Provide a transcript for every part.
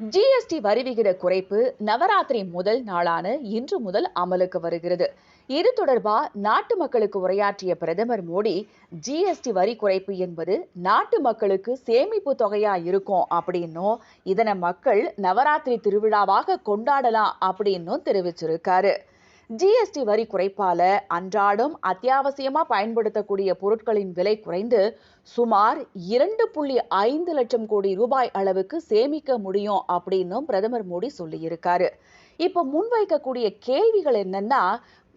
GST வரி விகித குறைப்பு நவராத்திரி முதல் நாளான இன்று முதல் அமலுக்கு வருகிறது. இது தொடர்பா நாட்டு மக்களுக்கு உரையாற்றிய பிரதமர் மோடி ஜிஎஸ்டி வரி குறைப்பு என்பது நாட்டு மக்களுக்கு சேமிப்பு தொகையா இருக்கும் அப்படின்னும் இதனை மக்கள் நவராத்திரி திருவிழாவாக கொண்டாடலாம் அப்படின்னும் தெரிவிச்சிருக்காரு. ஜிஎஸ்டி வரி குறைப்பால அன்றாடம் அத்தியாவசியமா பயன்படுத்தக்கூடிய பொருட்களின் விலை குறைந்து சுமார் இரண்டு புள்ளி ஐந்து லட்சம் கோடி ரூபாய் அளவுக்கு சேமிக்க முடியும் அப்படின்னும் பிரதமர் மோடி சொல்லியிருக்காரு. இப்ப முன்வைக்கக்கூடிய கேள்விகள் என்னன்னா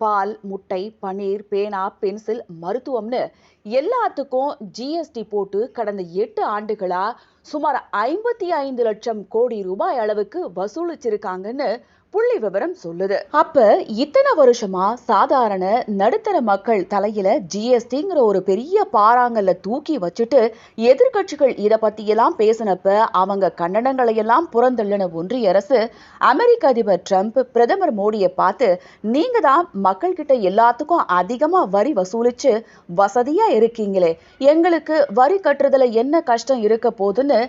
பால் முட்டை பன்னீர் பேனா பென்சில் மருத்துவம்னு எல்லாத்துக்கும் ஜிஎஸ்டி போட்டு கடந்த எட்டு ஆண்டுகளா சுமார் ஐம்பத்தி ஐந்து லட்சம் கோடி ரூபாய் அளவுக்கு வசூலிச்சிருக்காங்கன்னு புள்ளி விவரம் சொல்லுது. அப்ப இத்தனை வருஷமா சாதாரண நடுத்தர மக்கள் தலையில ஜிஎஸ்டிங்கிற ஒரு பெரிய பாறாங்கல்ல தூக்கி வச்சுட்டு எதிர்கட்சிகள் இத பத்தி எல்லாம் பேசினப்ப அவங்க கண்டனங்களை எல்லாம் புறந்தள்ளின ஒன்றிய அரசு அமெரிக்க அதிபர் ட்ரம்ப் பிரதமர் மோடியை பார்த்து நீங்க தான் மக்கள் கிட்ட எல்லாத்துக்கும் அதிகமா வரி வசூலிச்சு வசதியா இருக்கீங்களே. எங்களுக்கு வரி கட்டுறதுல என்ன கஷ்டம் இருக்க போதுன்னு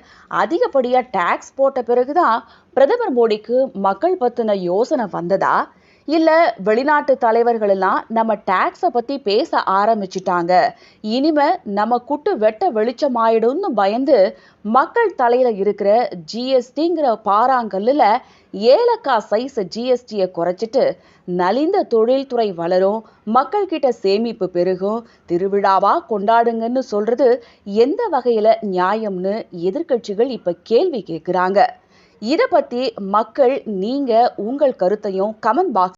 அதிகப்படியா டாக்ஸ் போட்ட பிறகுதான் பிரதமர் மோடிக்கு மக்கள் பத்தின யோசனை வந்ததா? இல்ல வெளிநாட்டு தலைவர்கள் எல்லாம் நம்ம டேக்ஸை பத்தி பேச ஆரம்பிச்சிட்டாங்க. இனிமே நம்ம குட்டு வெட்ட வெளிச்சமாயிடும்னு பயந்து மக்கள் தலையில இருக்கிற ஜிஎஸ்டிங்கிற பாறாங்கல்லில் ஏலக்காய் சைஸ் ஜிஎஸ்டியை குறைச்சிட்டு நலிந்த தொழில்துறை வளரும் மக்கள் கிட்ட சேமிப்பு பெருகும் திருவிழாவா கொண்டாடுங்கன்னு சொல்றது எந்த வகையில நியாயம்னு எதிர்க்கட்சிகள் இப்ப கேள்வி கேட்குறாங்க இத பத்தி மக்கள் நீங்க உங்கள் கருத்தையும் கமெண்ட் பாக்ஸ்